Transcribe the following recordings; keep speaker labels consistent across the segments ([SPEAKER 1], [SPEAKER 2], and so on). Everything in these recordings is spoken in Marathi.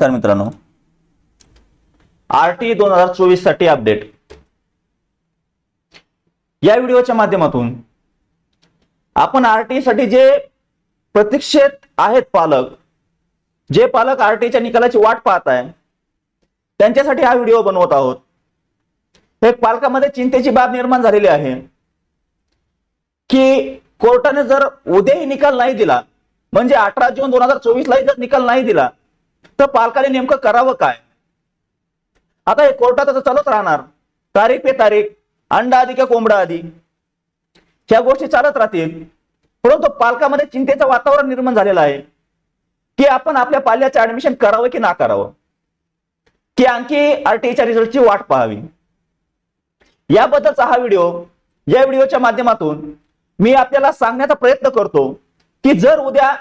[SPEAKER 1] नमस्कार मित्रांनो. आर टी दोन हजार चोवीससाठी अपडेट. या व्हिडिओच्या माध्यमातून आपण आर टी साठी जे प्रतीक्षेत आहेत पालक जे पालक आर टीच्या निकालाची वाट पाहत आहे त्यांच्यासाठी हा व्हिडिओ बनवत आहोत. एक पालकामध्ये चिंतेची बाब निर्माण झालेली आहे की कोर्टाने जर उद्याही निकाल नाही दिला म्हणजे अठरा जून दोन हजार चोवीस लाही जर निकाल नाही दिला तर पालकाने नेमकं करावं काय? आता हे कोर्टात आता चालत राहणार. तारीख पे तारीख अंडा आधी किंवा कोंबडा आधी? ह्या गोष्टी चालत राहतील. परंतु पालकामध्ये चिंतेचं वातावरण निर्माण झालेलं आहे की आपण आपल्या पाल्याचं ऍडमिशन करावं की ना करावं? की आणखी आरटीच्या रिझल्टची वाट पाहावी? याबद्दलचा हा व्हिडिओ या व्हिडिओच्या माध्यमातून मी आपल्याला सांगण्याचा प्रयत्न करतो की जर उद्या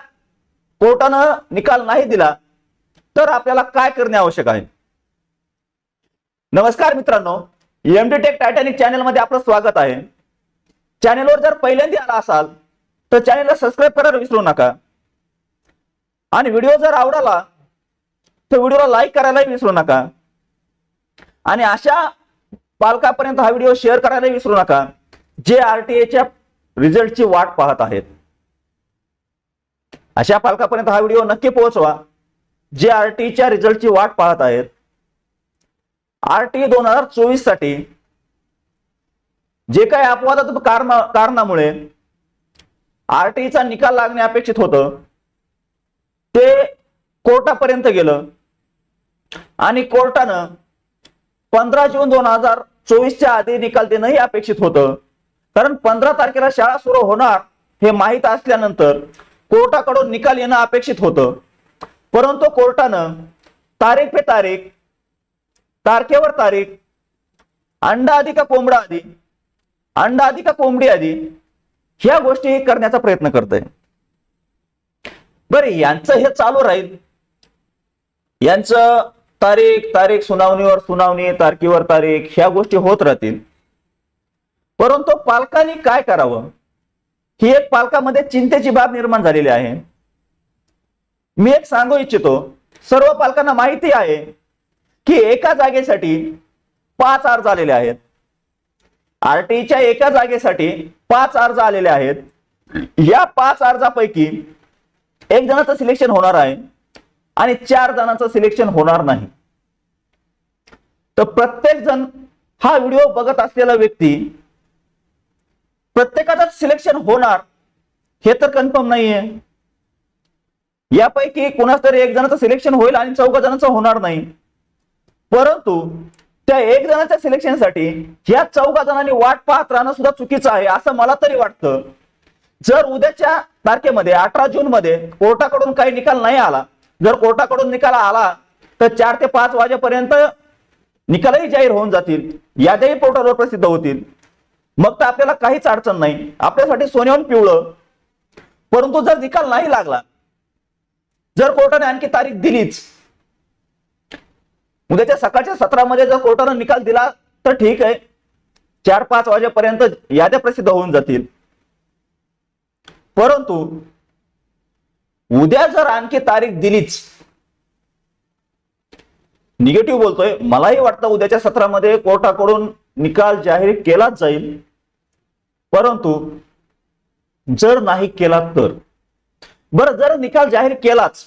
[SPEAKER 1] कोर्टानं निकाल नाही दिला तर आपल्याला काय करणे आवश्यक आहे? नमस्कार मित्रांनो एमडी टेक टायटॅनिक चॅनलमध्ये आपलं स्वागत आहे. चॅनेलवर जर पहिल्यांदा आला असाल तर चॅनेलला सबस्क्राईब करायला विसरू नका. आणि व्हिडिओ जर आवडला तर व्हिडिओला लाईक करायलाही विसरू नका. आणि अशा पालकापर्यंत हा व्हिडिओ शेअर करायलाही विसरू नका जे आरटीएच्या रिझल्टची वाट पाहत आहेत. अशा पालकापर्यंत हा व्हिडिओ नक्की पोहोचवा. जे आरटीच्या रिझल्टची वाट पाहत आहेत आरटी दोन हजार चोवीससाठी जे काही अपवादात कारण कारणामुळे आरटीचा निकाल लागणे अपेक्षित होतं ते कोर्टापर्यंत गेलं. आणि कोर्टानं पंधरा जून दोन हजार चोवीसच्या आधी निकाल देणंही अपेक्षित होतं. कारण पंधरा तारखेला शाळा सुरू होणार हे माहीत असल्यानंतर कोर्टाकडून निकाल येणं अपेक्षित होतं. परंतु कोर्टानं तारीख पे तारीख तारखेवर तारीख अंडा आधी का कोंबडा आधी अंडा आधी का कोंबडी आधी ह्या गोष्टी करण्याचा प्रयत्न करत आहे यांचं हे चालू राहील. यांचं तारीख तारीख सुनावणीवर सुनावणी तारखेवर तारीख ह्या गोष्टी होत राहतील. परंतु पालकांनी काय करावं? ही एक पालकामध्ये चिंतेची बाब निर्माण झालेली आहे. मी एक सांगू इच्छितो सर्व पालकांना माहिती आहे की एका जागेसाठी पाच अर्ज आलेले आहेत. आरटीच्या एका जागेसाठी पाच अर्ज आलेले आहेत. या पाच अर्जापैकी एक जणांचं सिलेक्शन होणार आहे आणि चार जणांचं सिलेक्शन होणार नाही. तर प्रत्येक जण हा व्हिडिओ बघत असलेला व्यक्ती प्रत्येकाचं सिलेक्शन होणार हे तर कन्फर्म नाहीये. यापैकी कुणाच तरी एक जणांचं सिलेक्शन होईल आणि चौघ जणांचं होणार नाही. परंतु त्या एक जणांच्या सिलेक्शनसाठी या चौघा जणांनी वाट पाहत राहणं सुद्धा चुकीचं आहे असं मला तरी वाटतं. जर उद्याच्या तारखेमध्ये अठरा जून मध्ये कोर्टाकडून काही निकाल नाही आला जर कोर्टाकडून निकाल आला तर चार ते पाच वाजेपर्यंत निकालही जाहीर होऊन जातील याद्याही पोर्टलवर प्रसिद्ध होतील. मग तर आपल्याला काहीच अडचण नाही. आपल्यासाठी सोन्याहून पिवळं. परंतु जर निकाल नाही लागला जर कोर्टाने आणखी तारीख दिलीच उद्याच्या सकाळच्या सत्रामध्ये जर कोर्टानं निकाल दिला तर ठीक आहे. चार पाच वाजेपर्यंत याद्या प्रसिद्ध होऊन जातील. परंतु उद्या जर आणखी तारीख दिलीच निगेटिव्ह बोलतोय मलाही वाटतं उद्याच्या सत्रामध्ये कोर्टाकडून निकाल जाहीर केलाच जाईल. परंतु जर नाही केला तर बरं जर निकाल जाहीर केलाच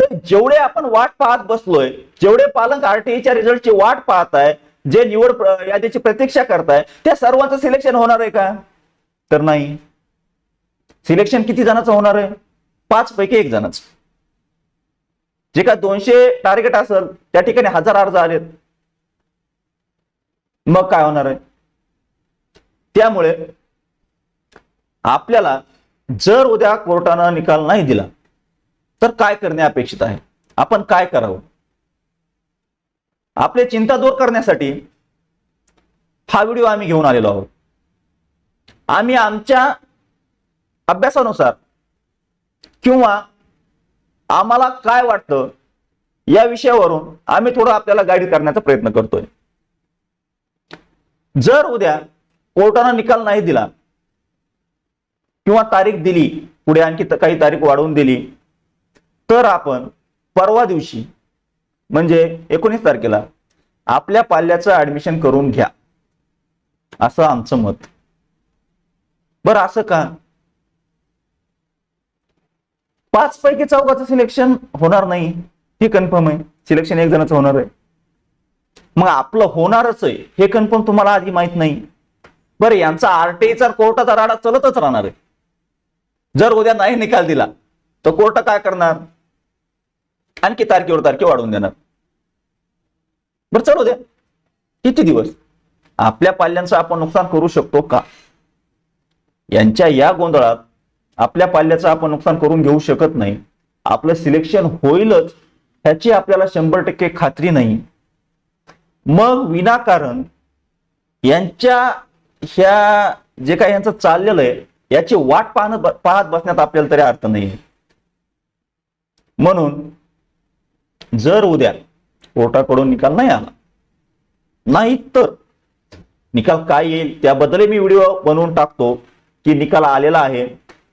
[SPEAKER 1] तर जेवढे आपण वाट पाहत बसलोय जेवढे पालक आरटीईच्या रिझल्टची वाट पाहत आहे जे निवड प्र- यादीची प्रतीक्षा करताय त्या सर्वांचं सिलेक्शन होणार आहे का? तर नाही. सिलेक्शन किती जणांचं होणार आहे? पाच पैकी एक जणांचं. जे का दोनशे टार्गेट असेल त्या ठिकाणी हजार अर्ज आलेत. मग काय होणार आहे? त्यामुळे आपल्याला जर उद्या कोर्टानं निकाल नाही दिला तर काय करणे अपेक्षित आहे? आपण काय करावं? आपली चिंता दूर करण्यासाठी हा व्हिडिओ आम्ही घेऊन आलेलो आहोत. आम्ही आमच्या अभ्यासानुसार किंवा आम्हाला काय वाटतं या विषयावरून आम्ही थोडं आपल्याला गाईड करण्याचा प्रयत्न करतोय. जर उद्या कोर्टानं निकाल नाही दिला किंवा तारीख दिली पुढे आणखी काही तारीख वाढवून दिली तर आपण परवा दिवशी म्हणजे एकोणीस तारखेला आपल्या पाल्याचं ऍडमिशन करून घ्या. असं आमचं मत. बरं असं का? पाच पैकी चौघाचं सिलेक्शन होणार नाही. हे कन्फर्म आहे. सिलेक्शन एक जणांचं होणार आहे. मग आपलं होणारच आहे. हे कन्फर्म तुम्हाला आधी माहीत नाही. बरं यांचा आरटीआयचा कोर्टाचा राडा चलतच राहणार आहे. जर उद्या नाही निकाल दिला तर कोर्ट काय करणार? आणखी तारखेवर तारखे वाढवून देणार. बरं चलो द्या. किती दिवस? आपल्या पाल्यांचं आपण नुकसान करू शकतो का? यांच्या या गोंधळात आपल्या पाल्याचं आपण नुकसान करून घेऊ शकत नाही. आपलं सिलेक्शन होईलच ह्याची आपल्याला शंभर टक्के खात्री नाही. मग विनाकारण यांच्या ह्या जे काही यांचं चाललेलं आहे याची वाट पाहणं पाहत बसण्यात आपल्याला तरी अर्थ नाही म्हणून जर उद्या कोर्टाकडून निकाल नाही आला नाही तर निकाल काय येईल त्याबद्दल मी व्हिडिओ बनवून टाकतो की निकाल आलेला आहे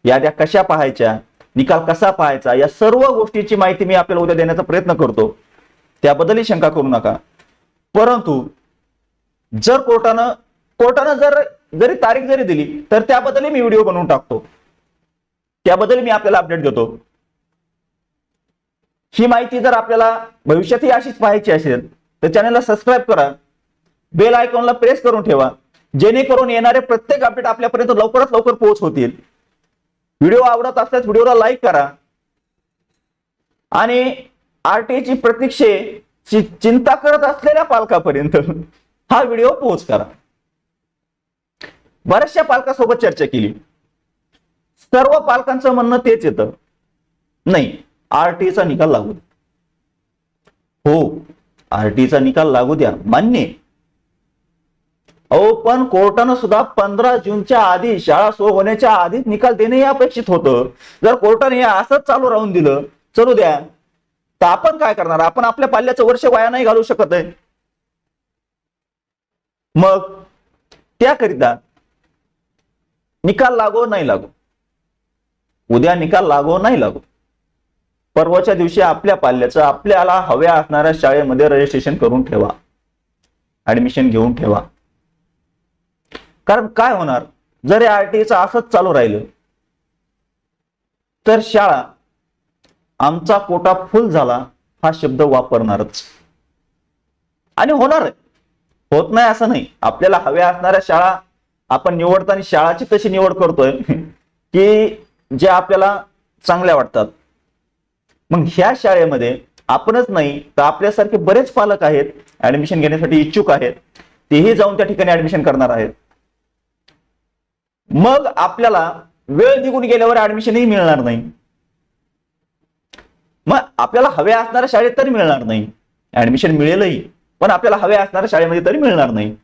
[SPEAKER 1] याद्या कशा पाहायच्या निकाल कसा पाहायचा या सर्व गोष्टीची माहिती मी आपल्याला उद्या देण्याचा प्रयत्न करतो. त्याबद्दलही शंका करू नका. परंतु जर कोर्टानं कोर्टानं जर जरी तारीख जरी दिली तर त्याबद्दलही मी व्हिडिओ बनवून टाकतो. त्याबद्दल मी आपल्याला अपडेट देतो. ही माहिती जर आपल्याला भविष्यातही अशीच पाहायची असेल तर चॅनलला सबस्क्राईब करा. बेल आयकॉनला प्रेस करून ठेवा. जेणेकरून येणारे प्रत्येक अपडेट आपल्यापर्यंत लवकरात लवकर पोहोच होतील. व्हिडिओ आवडत असल्यास व्हिडिओला लाईक करा. आणि आरटीआयची प्रतीक्षेची चिंता करत असलेल्या पालकापर्यंत हा व्हिडिओ पोहोच करा. बऱ्याचशा पालकासोबत चर्चा केली. सर्व पालकांचं म्हणणं तेच येतं. नाही आरटीचा निकाल लागू द्या हो आरटीचा निकाल लागू द्या. मान्य अहो पण कोर्टानं सुद्धा पंधरा जूनच्या आधी शाळा सुरू होण्याच्या आधीच निकाल देणे हे अपेक्षित होतं. जर कोर्टाने हे असंच चालू राहून दिलं चलू द्या. तर आपण काय करणार? आपण आपल्या पाल्याचं वर्ष वाया नाही घालू शकत आहे. मग त्याकरिता निकाल लागो नाही लागो. उद्या निकाल लागो नाही लागो. परवाच्या दिवशी आपल्या पाल्याचं आपल्याला हव्या असणाऱ्या शाळेमध्ये रजिस्ट्रेशन करून ठेवा. ऍडमिशन घेऊन ठेवा. कारण काय होणार? जर या आरटीचं असंच चालू राहिलं तर शाळा आमचा कोटा फुल झाला हा शब्द वापरणारच. आणि होणार होत नाही असं नाही. आपल्याला हव्या असणाऱ्या शाळा आपण निवडताना शाळाची तशी निवड करतोय की ज्या आपल्याला चांगल्या वाटतात. मग ह्या शाळेमध्ये आपणच नाही तर आपल्यासारखे बरेच पालक आहेत ऍडमिशन घेण्यासाठी इच्छुक आहेत तेही जाऊन त्या ठिकाणी ऍडमिशन करणार आहेत. मग आपल्याला वेळ निघून गेल्यावर ऍडमिशनही मिळणार नाही. मग आपल्याला हव्या असणाऱ्या शाळेत तरी मिळणार नाही. ऍडमिशन मिळेलही पण आपल्याला हव्या असणाऱ्या शाळेमध्ये तरी मिळणार नाही.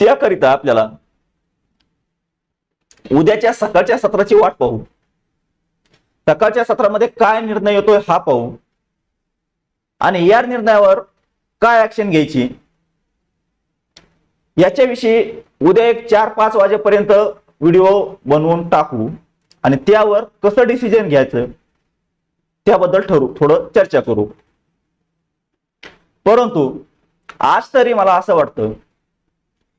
[SPEAKER 1] त्याकरिता आपल्याला उद्याच्या सकाळच्या सत्राची वाट पाहू. सकाळच्या सत्रामध्ये काय निर्णय येतोय हा पाहू. आणि या निर्णयावर काय ऍक्शन घ्यायची? याच्याविषयी उद्या एक चार पाच वाजेपर्यंत व्हिडिओ बनवून टाकू. आणि त्यावर कसं डिसिजन घ्यायचं? त्याबद्दल ठरू थोडं चर्चा करू. परंतु आज तरी मला असं वाटतं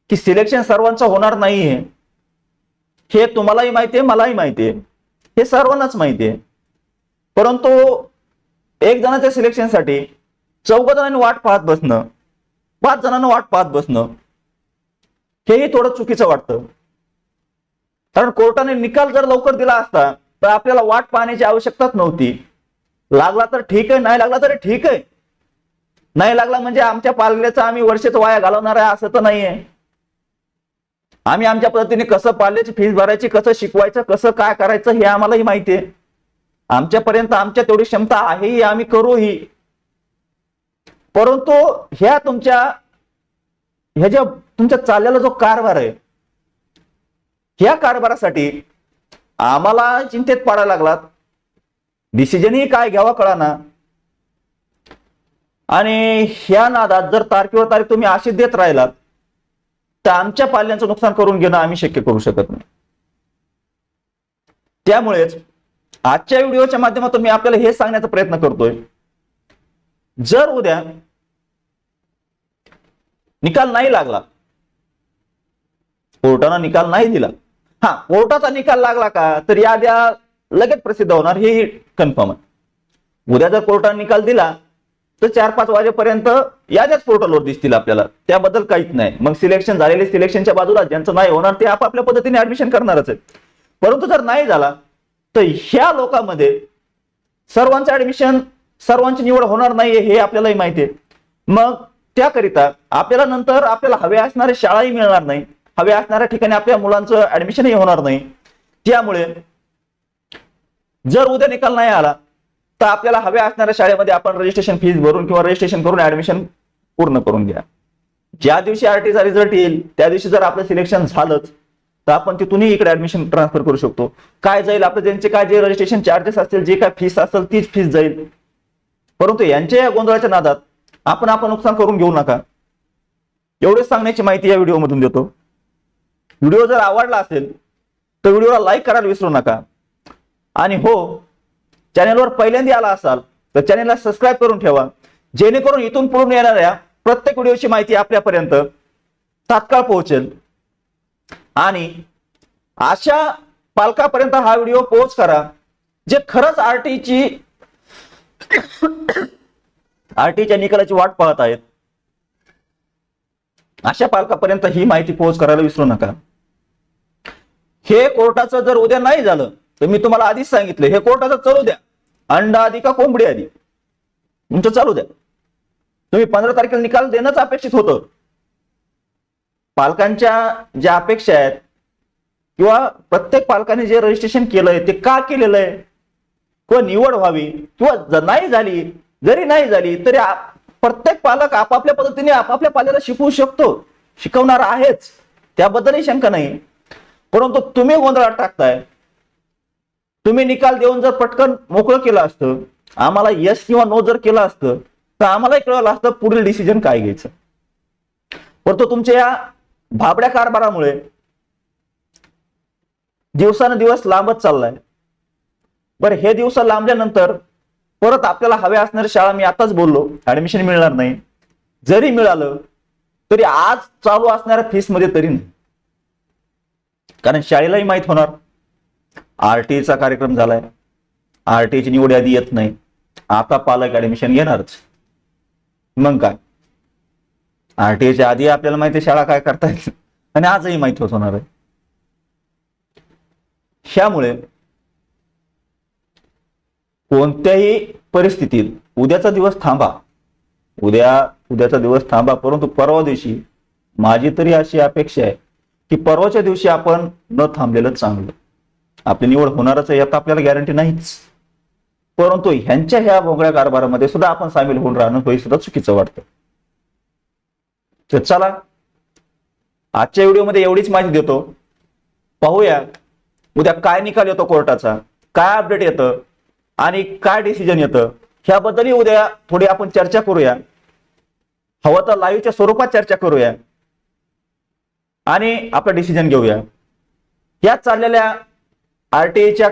[SPEAKER 1] की सिलेक्शन सर्वांचं होणार नाहीये. हे तुम्हालाही माहिती आहे मलाही माहिती आहे. हे सर्वांनाच माहिती आहे. परंतु एक जणाच्या सिलेक्शनसाठी चौघ जणांनी वाट पाहत बसणं पाच जणांना वाट पाहत बसणं हेही थोडं चुकीचं वाटतं. कारण कोर्टाने निकाल जर लवकर दिला असता तर आपल्याला वाट पाहण्याची आवश्यकताच नव्हती. लागला तर ठीक आहे नाही लागला तरी ठीक आहे. नाही लागला म्हणजे आमच्या पाल्याचं आम्ही वर्षाचा वाया घालवणार आहे असं तर नाहीये. आम्ही आमच्या पद्धतीने कसं पाल्याची फीस भरायची कसं शिकवायचं कसं काय करायचं हे आम्हालाही माहिती आहे. आमच्यापर्यंत आमच्या तेवढी क्षमता आहेही आम्ही करूही. परंतु ह्या तुमच्या ह्या ज्या तुमच्या चाललेला जो कारभार आहे ह्या कारभारासाठी आम्हाला चिंतेत पडायला लागलात. डिसिजनही काय घ्यावा कळाना. आणि ह्या नादात जर तारखेवर तारीख तुम्ही अशी देत राहिलात तर आमच्या पाल्यांचं नुकसान करून घेणं आम्ही शक्य करू शकत नाही. त्यामुळेच आजच्या व्हिडिओच्या माध्यमातून मी आपल्याला हे सांगण्याचा प्रयत्न करतोय. जर उद्या निकाल नाही लागला कोर्टानं निकाल नाही दिला. हा कोर्टाचा निकाल लागला का? तर याद्या लगेच प्रसिद्ध होणार हे कन्फर्म आहे. उद्या जर कोर्टाने निकाल दिला तर चार पाच वाजेपर्यंत याच्याच पोर्टलवर दिसतील आपल्याला. त्याबद्दल काहीच नाही. मग सिलेक्शन झालेले सिलेक्शनच्या बाजूला ज्यांचं नाही होणार ते आपापल्या पद्धतीने ऍडमिशन करणारच आहे परंतु जर नाही झाला तर ह्या लोकांमध्ये सर्वांचं ऍडमिशन सर्वांची निवड होणार नाहीये हे आपल्यालाही माहिती आहे. मग त्याकरिता आपल्याला नंतर आपल्याला हवे असणारे शाळाही मिळणार नाही. हवे असणाऱ्या ठिकाणी आपल्या मुलांचं ऍडमिशनही होणार नाही. त्यामुळे जर उद्या निकाल नाही आला तर आपल्याला हव्या असणाऱ्या शाळेमध्ये आपण रजिस्ट्रेशन फीस भरून किंवा रजिस्ट्रेशन करून ऍडमिशन पूर्ण करून घ्या. ज्या दिवशी आरटीचा रिझल्ट येईल त्या दिवशी जर आपलं सिलेक्शन झालंच तर आपण तिथूनही इकडे ऍडमिशन ट्रान्सफर करू शकतो. काय जाईल आपलं ज्यांचे काय जे रजिस्ट्रेशन चार्जेस असतील जे काय फीस असेल तीच फीस जाईल. परंतु यांच्या या गोंधळाच्या नादात आपण आपण नुकसान करून घेऊ नका. एवढेच सांगण्याची माहिती या व्हिडिओमधून देतो. व्हिडिओ जर आवडला असेल तर व्हिडिओला लाईक करायला विसरू नका. आणि हो चॅनेलवर पहिल्यांदा आला असाल तर चॅनेलला सबस्क्राईब करून ठेवा. जेणेकरून इथून पुढून येणाऱ्या प्रत्येक व्हिडिओची माहिती आपल्यापर्यंत तात्काळ पोहोचेल. आणि अशा पालकापर्यंत हा व्हिडिओ पोहोच करा जे खरंच आरटीची आरटीच्या निकालाची वाट पाहत आहेत. अशा पालकापर्यंत ही माहिती पोहोच करायला विसरू नका. हे कोर्टाचं जर उद्या नाही झालं तर मी तुम्हाला आधीच सांगितलं हे कोर्टाचं चालू द्या. अंडा आधी का कोंबडी आधी? तुमचं चालू द्या. तुम्ही पंधरा तारखेला निकाल देणंच अपेक्षित होतं. पालकांच्या ज्या अपेक्षा आहेत किंवा प्रत्येक पालकाने जे रजिस्ट्रेशन केलंय ते का केलेलं आहे? किंवा निवड व्हावी किंवा नाही झाली जरी नाही झाली तरी प्रत्येक पालक आपापल्या पद्धतीने आपापल्या पाल्याला शिकवू शकतो. शिकवणार आहेच. त्याबद्दलही शंका नाही. परंतु तुम्ही गोंधळात टाकताय. तुम्ही निकाल देऊन जर पटकन मोकळं केलं असतं आम्हाला यस किंवा नो जर केलं असतं तर आम्हालाही कळलं असतं पुढील डिसिजन काय घ्यायचं. परंतु तुमच्या या भाबड्या कारभारामुळे दिवसानुदिवस लांबच चाललाय. बरं हे दिवस लांबल्यानंतर परत आपल्याला हव्या असणाऱ्या शाळा मी आताच बोललो ऍडमिशन मिळणार नाही. जरी मिळालं तरी आज चालू असणाऱ्या फीसमध्ये तरी नाही. कारण शाळेलाही माहीत होणार. आरटीचा कार्यक्रम झालाय. आरटीची निवड यादी येत नाही. आता पालक ऍडमिशन घेणारच. मग काय? आरटीच्या आधी आपल्याला माहिती शाळा काय करतायत. आणि आजही माहीत होत होणार आहे. ह्यामुळे कोणत्याही परिस्थितीत उद्याचा दिवस थांबा. उद्या उद्याचा दिवस थांबा परंतु परवा दिवशी माझी तरी अशी अपेक्षा आहे की परवाच्या दिवशी आपण न थांबलेलं चांगलं. आपली निवड होणारच आहे यात आपल्याला गॅरंटी नाहीच. परंतु ह्यांच्या ह्या भोंगळ्या कारभारामध्ये सुद्धा आपण सामील होऊन राहणं हे सुद्धा चुकीचं वाटतं. तर चला आजच्या व्हिडिओमध्ये एवढीच माहिती देतो. पाहूया उद्या काय निकाल येतो कोर्टाचा काय अपडेट येतं आणि काय डिसिजन येतं ह्याबद्दलही उद्या थोडी आपण चर्चा करूया. हवं तर लाईव्हच्या स्वरूपात चर्चा करूया. आणि आपलं डिसिजन घेऊया. या चाललेल्या आरटीएच्या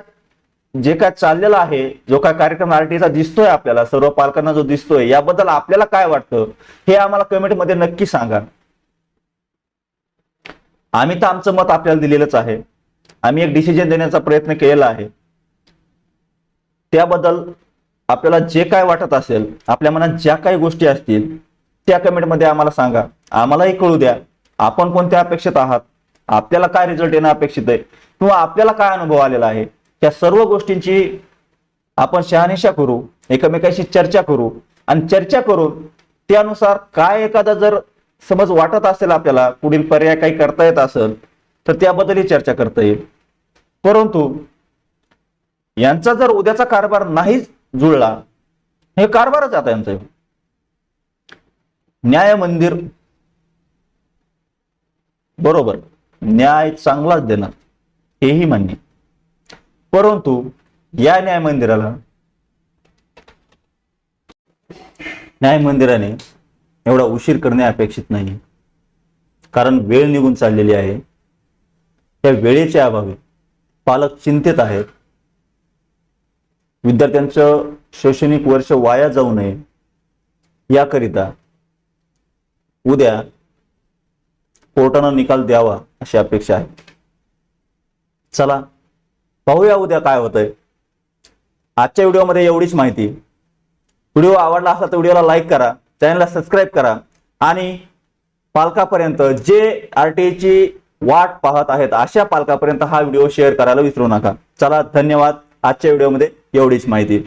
[SPEAKER 1] जे काय चाललेलं आहे जो काय कार्यक्रम आरटीएचा दिसतोय आपल्याला सर्व पालकांना जो दिसतोय याबद्दल आपल्याला काय वाटतं हे आम्हाला कमेंटमध्ये नक्की सांगा. आम्ही तर आमचं मत आपल्याला दिलेलंच आहे. आम्ही एक डिसिजन देण्याचा प्रयत्न केलेला आहे. त्याबद्दल आपल्याला जे काय वाटत असेल आपल्या मनात ज्या काही गोष्टी असतील त्या कमेंटमध्ये आम्हाला सांगा. आम्हालाही कळू द्या. आपण कोणत्या अपेक्षित आहात. आपल्याला काय रिझल्ट येणं अपेक्षित आहे? किंवा आपल्याला काय अनुभव आलेला आहे? त्या सर्व गोष्टींची आपण शहानिशा करू एकमेकाशी चर्चा करू. आणि चर्चा करून त्यानुसार काय एखादा जर समज वाटत असेल आपल्याला पुढील पर्याय काही करता येत असेल तर त्याबद्दलही चर्चा करता येईल. परंतु यांचा जर उद्याचा कारभार नाही जुळला हे कारभारच आता यांचं न्याय मंदिर बरोबर. न्याय चांगलाच देणार. हेही मान्य. परंतु या न्याय मंदिराला न्याय मंदिराने एवढा उशीर करणे अपेक्षित नाही. कारण वेळ निघून चाललेली आहे. त्या वेळेच्या अभावी पालक चिंतेत आहेत. विद्यार्थ्यांचं शैक्षणिक वर्ष वाया जाऊ नये. याकरिता उद्या कोर्टानं निकाल द्यावा अशी अपेक्षा आहे. चला पाहूया उद्या काय होतंय. आजच्या व्हिडिओमध्ये एवढीच माहिती. व्हिडिओ आवडला असेल तर व्हिडिओला लाईक करा चॅनलला सबस्क्राईब करा आणि पालकापर्यंत जे आर ची वाट पाहत आहेत अशा पालकापर्यंत हा व्हिडिओ शेअर करायला विसरू नका. चला धन्यवाद. आजच्या व्हिडिओमध्ये एवढीच माहिती.